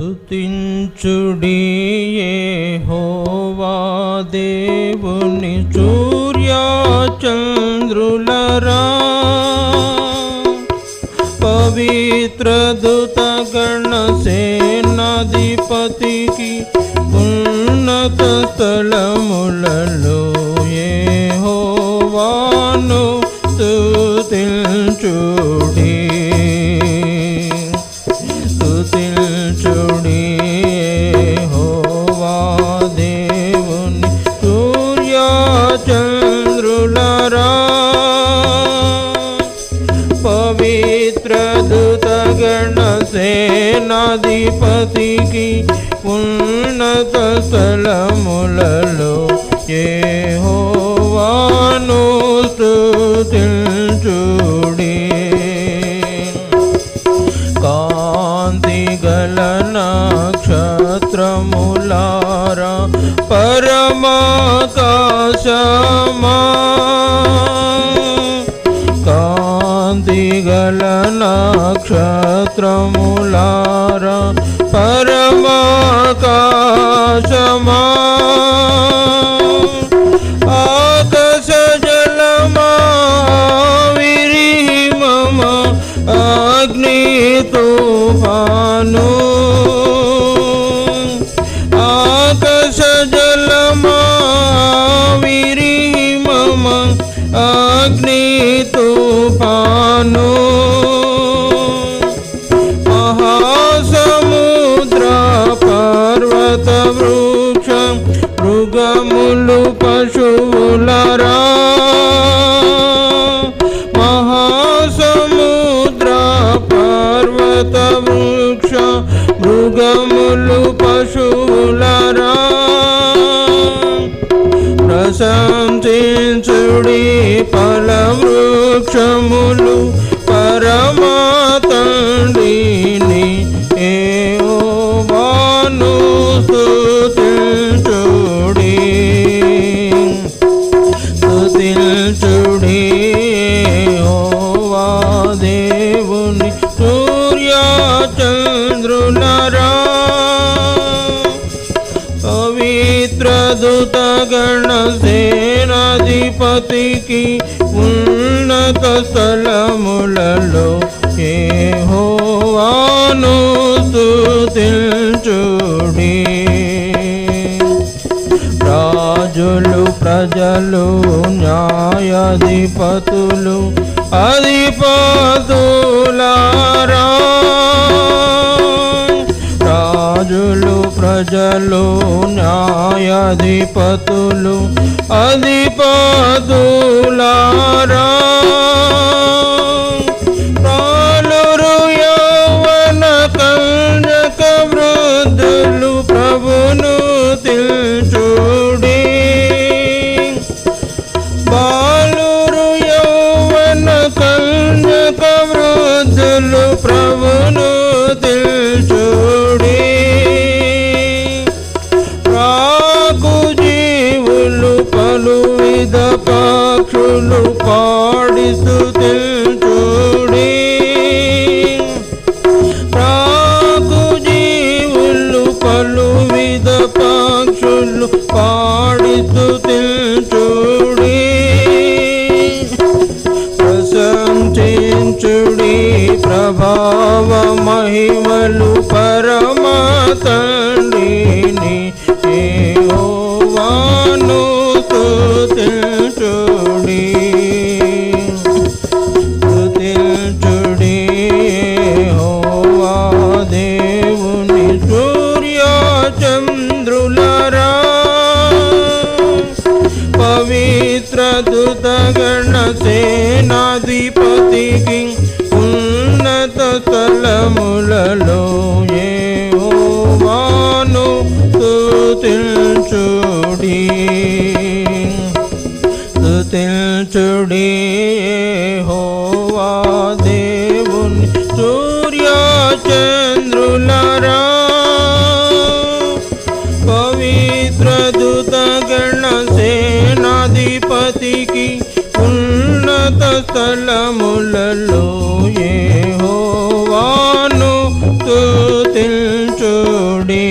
స్తుతించుడి హోవా దేవుని సూర్య చంద్రులరా పవిత్ర దూత గణ సేనాధిపతికి ఉన్నత స్థలములలో యెహోవాను స్తుతించుడి స్తుతించుడి. సేనాధిపతికి ఉన్నత స్థలములలో యెహోవాను స్తుతించుడి. కాంతి గల నక్షత్రములారా పరమాకాశమా. కాంతి గల నక్షత్రములారా పరమాకాశమా ఆకాశ జలమా విరిమమ అగ్ని తుఫాను ఆకాశ జలమా విరిమమ అగ్ని తుఫాను వృక్షములు పరమాతండిని ఏవాను స్తుతించుడి. స్తుతించుడి యెహోవా దేవుని సూర్య చంద్రులరా పవిత్ర దూత గణ సేనాధిపతికి ఉన్నత ఏ హోవాను చూడి రాజులు ప్రజలు న్యాయాధిపతులు అధిపతులారా. రాజులు ప్రజలు న్యాయాధిపతులు అధిపతులారా. ప్రభావ మహిమలు పరమ తండ్రిని యెహోవాను స్తుతించుడి స్తుతించుడి యెహోవా దేవుని సూర్య చంద్రులరా పవిత్ర దుతగణ సేనాధిపతి కింగ్ ఉన్నత స్థలములలో యెహోవాను స్తుతించుడి స్తుతించుడి యెహోవా దేవుని సూర్య చంద్రులరా పవిత్ర దూత సేనాధిపతికి ఉన్నత స్థలములలో ఏ തൊടേ